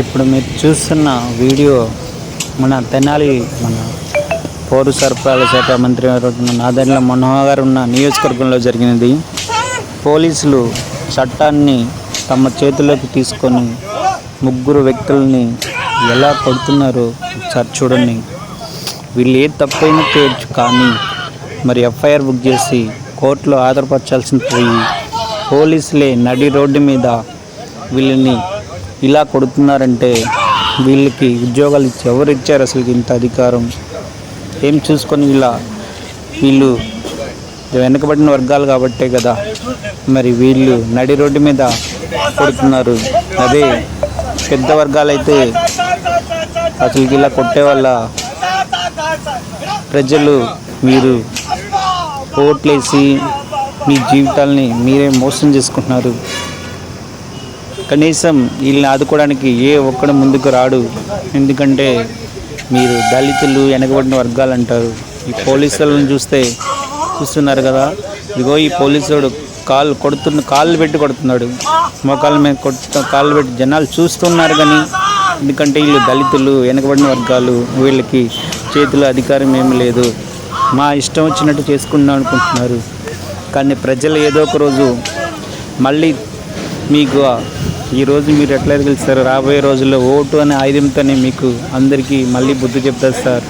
ఇప్పుడు మీరు చూస్తున్న వీడియో మన తెనాలి మన పౌర సరఫరాల శాఖ మంత్రి గారు ఉన్న నాదెండ్ల మనోహర్ గారు ఉన్న నియోజకవర్గంలో జరిగినది. పోలీసులు చట్టాన్ని తమ చేతిలోకి తీసుకొని ముగ్గురు వ్యక్తుల్ని ఎలా కొడుతున్నారో ఒకసారి చూడండి. వీళ్ళు ఏ తప్పైనా చేయొచ్చు కానీ మరి ఎఫ్ఐఆర్ బుక్ చేసి కోర్టులో ఆధారపరచాల్సిన పోయి పోలీసులే నడి రోడ్డు మీద వీళ్ళని ఇలా కొడుతున్నారంటే వీళ్ళకి ఉద్యోగాలు ఇచ్చి ఎవరు ఇచ్చారు అసలు ఇంత అధికారం? ఏం చూసుకొని ఇలా వీళ్ళు వెనుకబడిన వర్గాలు కాబట్టే కదా మరి వీళ్ళు నడి రోడ్డు మీద కొడుతున్నారు. అదే పెద్ద వర్గాలైతే అసలు ఇలా కొట్టే వల్ల ప్రజలు మీరు ఓట్లేసి మీ జీవితాల్ని మీరే మోసం చేసుకుంటున్నారు. కనీసం వీళ్ళని ఆదుకోవడానికి ఏ ఒక్కడు ముందుకు రాడు. ఎందుకంటే మీరు దళితులు వెనకబడిన వర్గాలు అంటారు ఈ పోలీసులను చూస్తే చూస్తున్నారు కదా. ఇదిగో ఈ పోలీసుడు కాళ్ళు కొడుతున్న కాళ్ళు పెట్టి కొడుతున్నాడు. మోకాళ్ళ మీద కొడుతు కాళ్ళు పెట్టి జనాలు చూస్తున్నారు కానీ ఎందుకంటే వీళ్ళు దళితులు వెనకబడిన వర్గాలు వీళ్ళకి చేతిలో అధికారం ఏమి లేదు. మా ఇష్టం వచ్చినట్టు చేసుకుందాం అనుకుంటున్నారు. కానీ ప్రజలు ఏదో ఒక రోజు మళ్ళీ మీకు ఈరోజు మీరు ఎట్లా గెలుస్తారు రాబోయే రోజుల్లో ఓటు అనే ఆయుధంతోనే మీకు అందరికీ మళ్ళీ బుద్ధి చెప్తారు సార్.